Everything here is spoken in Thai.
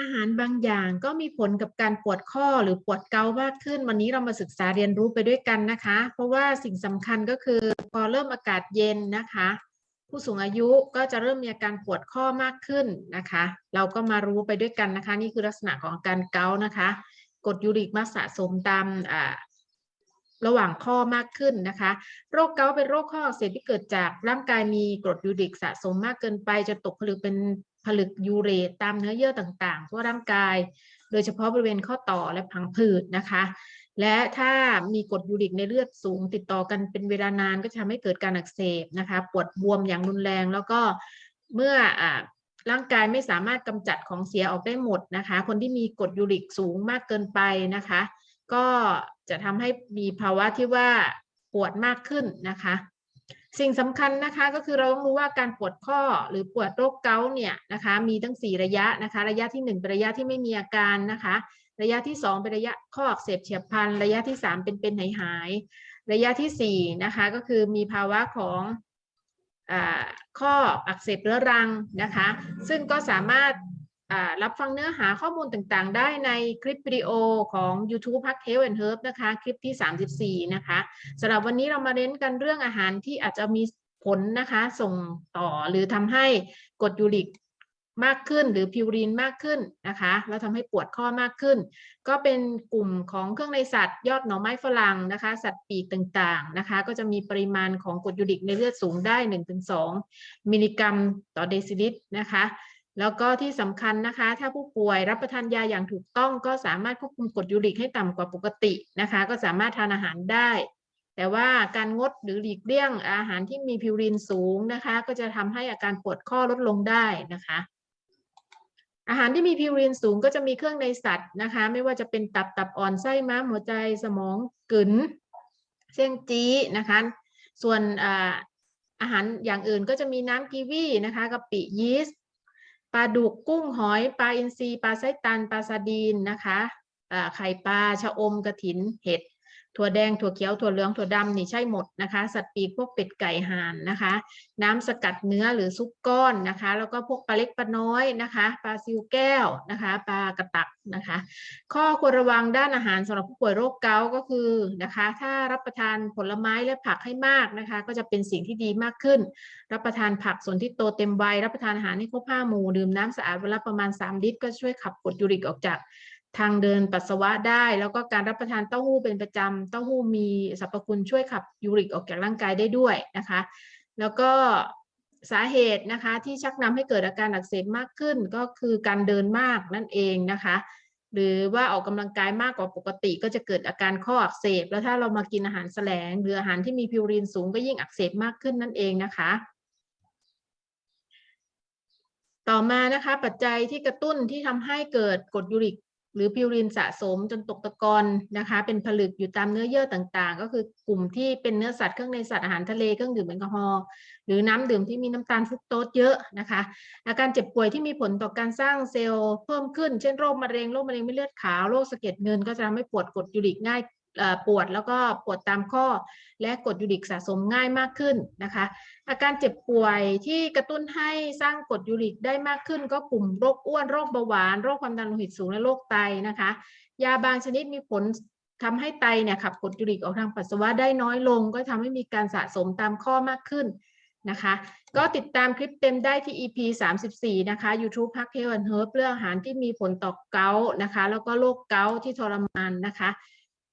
อาหารบางอย่างก็มีผลกับการปวดข้อหรือปวดเกามากขึ้น วันนี้เรามาศึกษาเรียนรู้ไปด้วยกันนะคะ เพราะว่าสิ่งสำคัญก็คือพอเริ่มอากาศเย็นนะคะ ผู้สูงอายุก็จะเริ่มมีอาการปวดข้อมากขึ้นนะคะ เราก็มารู้ไปด้วยกันนะคะ นี่คือลักษณะของอาการเกานะคะกรดยูริกมักสะสมตามอ่าระหว่างข้อมากขึ้นนะคะ โรคเกาต์เป็นโรคข้ออักเสบที่เกิดจากร่างกายมีกรดยูริกสะสมมากเกินไปจะตกผลึกเป็น ผลึกยูเรตตามเนื้อเยื่อต่างๆ ทั่วร่างกาย โดยเฉพาะบริเวณข้อต่อและพังผืดนะคะ และถ้ามีกรดยูริกในเลือดสูงติดต่อกันเป็นเวลานานก็จะทำให้เกิดการอักเสบนะคะ ปวดบวมอย่างรุนแรงแล้วก็เมื่ออร่างกายไม่สามารถกำจัดของเสียออกได้หมดนะคะ คนที่มีกรดยูริกสูงมากเกินไปนะคะ ก็จะทำให้มีภาวะที่ว่าปวดมากขึ้นนะคะ สิ่งสำคัญนะคะก็คือเราต้องรู้ว่าการปวดข้อหรือปวดโรคเกาต์เนี่ยนะคะมีทั้ง 4 ระยะนะคะ ระยะที่ 1 เป็นระยะที่ไม่มีอาการนะคะ ระยะที่ 2 เป็นระยะข้ออักเสบเฉียบพลัน ระยะที่ 3 เป็นเป็นหายหาย ระยะทีสี่4 นะคะก็คือมีภาวะของอข้ออักเสบเรื้อรังนะคะ ซึ่งก็สามารถ รับฟังเนื้อหาข้อมูลต่างๆ ได้ในคลิปวิดีโอของ YouTube Hack Health and Herb นะคะ คลิปที่ 34 นะคะสำหรับวันนี้เรามาเน้นกันเรื่องอาหารที่อาจจะมีผลนะคะ ส่งต่อหรือทำให้กรดยูริกมากขึ้นหรือพิวรีนมากขึ้นนะคะแล้วทำให้ปวดข้อมากขึ้น ก็เป็นกลุ่มของเครื่องในสัตว์ยอดหน่อไม้ฝรั่งนะคะ สัตว์ปีกต่างๆนะคะ ก็จะมีปริมาณของกรดยูริกในเลือดสูงได้ 1-2 มิลลิกรัมต่อเดซิลิตรนะคะ แล้วก็ที่สำคัญนะคะ ถ้าผู้ป่วยรับประทานยาอย่างถูกต้องก็สามารถควบคุมกรดยูริกให้ต่ำกว่าปกตินะคะ ก็สามารถทานอาหารได้ แต่ว่าการงดหรือหลีกเลี่ยงอาหารที่มีพิวรินสูงนะคะ ก็จะทำให้อาการปวดข้อลดลงได้นะคะ อาหารที่มีพิวรินสูงก็จะมีเครื่องในสัตว์นะคะ ไม่ว่าจะเป็นตับตับอ่อนไส้ม้ามหัวใจสมองกึ๋นเส้นจี้นะคะ ส่วนอาอาหารอย่างอื่นก็จะมีน้ำกีวีนะคะกะปิยีสต์ ลาดุกกุ้งหอยปลาอินทรีปลาไส้ตันปลาซาดีนนะคะไข่ปลาชะอมกระถินเห็ด ถั่วแดงถั่วเขียวถั่วเหลืองถั่วดำนี่ใช่หมดนะคะ สัตว์ปีกพวกเป็ดไก่ห่านนะคะ น้ำสกัดเนื้อหรือซุปก้อนนะคะ แล้วก็พวกปลาเล็กปลาน้อยนะคะปลาซิวแก้วนะคะปลากระตักนะคะ ข้อควรระวังด้านอาหารสำหรับผู้ป่วยโรคเกาต์ก็คือนะคะ ถ้ารับประทานผลไม้และผักให้มากนะคะ ก็จะเป็นสิ่งที่ดีมากขึ้น รับประทานผักส่วนที่โตเต็มวัยรับประทานอาหารให้ครบห้าหมู่ดื่มน้ำสะอาดวันละประมาณ 3 ลิตร ก็ช่วยขับกรดยูริกออกจาก ทางเดินปัสสาวะได้ แล้วก็การรับประทานเต้าหู้เป็นประจำเต้าหู้มีสรรพคุณช่วยขับยูริกออกจากร่างกายได้ด้วยนะคะ แล้วก็สาเหตุนะคะที่ชักนำให้เกิดอาการอักเสบมากขึ้นก็คือการเดินมากนั่นเองนะคะ หรือว่าออกกำลังกายมากกว่าปกติก็จะเกิดอาการข้ออักเสบ แล้วถ้าเรามากินอาหารแสลง หรืออาหารที่มีพิวรีนสูงก็ยิ่งอักเสบมากขึ้นนั่นเองนะคะ ต่อมานะคะปัจจัยที่กระตุ้นที่ทำให้เกิดกรดยูริก หรือพิวรินสะสมจนตกตะกอนนะคะ เป็นผลึกอยู่ตามเนื้อเยื่อต่างๆ ก็คือกลุ่มที่เป็นเนื้อสัตว์เครื่องในสัตว์อาหารทะเลเครื่องดื่มแอลกอฮอล์หรือน้ำดื่มที่มีน้ำตาลฟรุกโตสเยอะนะคะ อาการเจ็บป่วยที่มีผลต่อการสร้างเซลล์เพิ่มขึ้น เช่นโรคมะเร็งโรคมะเร็งไม่เลือดขาวโรคสะเก็ดเงิน ก็จะทำให้ปวดกดยูริกง่าย ปวดแล้วก็ปวดตามข้อ และกรดยูริกสะสมง่ายมากขึ้นนะคะ อาการเจ็บป่วยที่กระตุ้นให้สร้างกรดยูริกได้มากขึ้น ก็กลุ่มโรคอ้วนโรคเบาหวานโรคความดันโลหิตสูงและโรคไตนะคะ ยาบางชนิดมีผลทำให้ไตเนี่ยขับกรดยูริกออกทางปัสสาวะได้น้อยลง ก็ทำให้มีการสะสมตามข้อมากขึ้นนะคะ ก็ติดตามคลิปเต็มได้ที่ EP 34 นะคะ YouTube Park Health and Herb เรื่องอาหารที่มีผลต่อเกาต์นะคะ แล้วก็โรคเกาต์ที่ทรมานนะคะ